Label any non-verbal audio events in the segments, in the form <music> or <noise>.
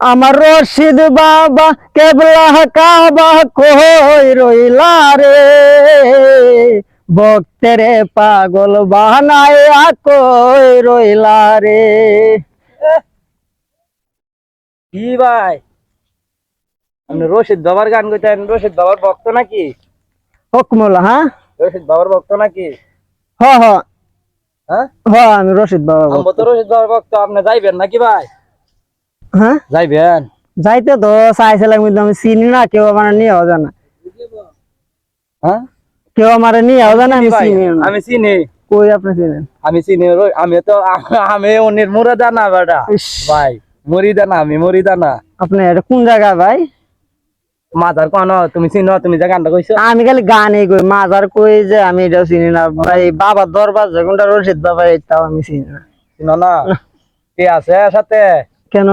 আমার রশিদ বাবা কেবলা কাবা কই রইলা রে? ভক্তেরে পাগল বানায় কই রইলা রে? কি ভাই? আপনি রশিদ বাবার গান গাইতেন রশিদ বাবার ভক্ত নাকি? হকমুল্লা হ্যাঁ? রশিদ বাবার ভক্ত নাকি? হ হ। হ্যাঁ? হ আমি রশিদ বাবা আমি তো রশিদ বাবার ভক্ত আপনি যাইবেন নাকি ভাই? হ্যাঁ? যাইবেন? যাইতে তো চাইছিলাম কিন্তু আমি চিনি না কেউ আমার নিয়েও জানা হ্যাঁ? কেউ আমার নিয়েও জানা আমি চিনি আমি চিনি। কই আপনি চিনেন? আমি চিনি আমি তো আমি অন্যের মুরাদা না বেটা ভাই মরিদা না আমি মরিদা না আপনি এটা কোন জায়গা ভাই? মাথার কোন তুমি চিনো তুমি যে গানটা কইছো? আমি খালি গানই কই মাজার কই যে আমি এটা চিনি না। ভাই বাবার দরবার যে কোনটা রশিদ বাবা এটাও আমি চিনি না। চিনো না? <laughs> কে আছে সাথে? কেন?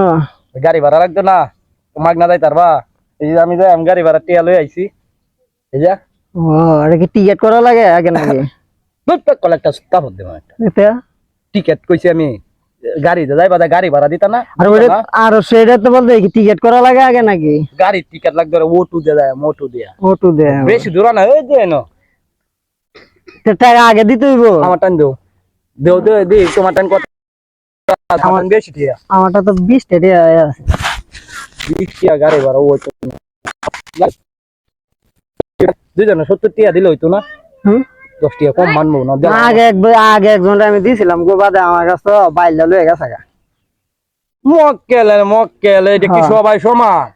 গাড়ি ভাড়া লাগতো না মাগনা যাই তারবা এই যে আমি যে আমি গাড়ি ভাড়া টিয়া লই আইছি এই যে। ও এটা কি টিকেট করা লাগে আগে নাকি? কলেক্টার কাপড় দেবো একটা এটা টিকেট কইছি আমি গাড়িতে যাইবা দা গাড়ি ভাড়া দিতা না আর না? আর সেটা তো বলতে কি টিকেট করা লাগে আগে নাকি? গাড়ির টিকেট লাগবে ওটু দিয়ে দেয় মোটু দিয়া। ওটু দে বেশি দূর না ওই যে তো টাকা আগে দিতে হইব? আমার টান দেও। দেও দেও দি তোমার টান কত? আমারটা তো বিশ টাকা আছে। বিশ টিয়া গাড়ি ভাড়া ও তো সত্তর টিয়া দিলে হইতো না? দশ টিয়া কম মানবো না আগে একবার আগে একজন আমি দিছিলাম গো বাদে আমার কাছে তো বাইল লয়ে গেছে গা। মক্কেল মক্কেল এটা কি হ্যাঁ। সবাই সমান?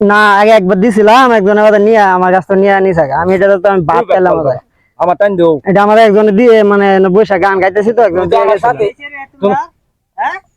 না আগে একবার দিছিলাম একজনের কথা নিয়ে আমার কাছে তো নিয়ে নিছে আমি এটা তো আমি বাদ পেলাম আমার টান দেও। এটা আমার একজন দিয়ে মানে বৈশাখ গান গাইতেছি তো একজন দিয়ে আমার গেছিল। সাথে তুমি-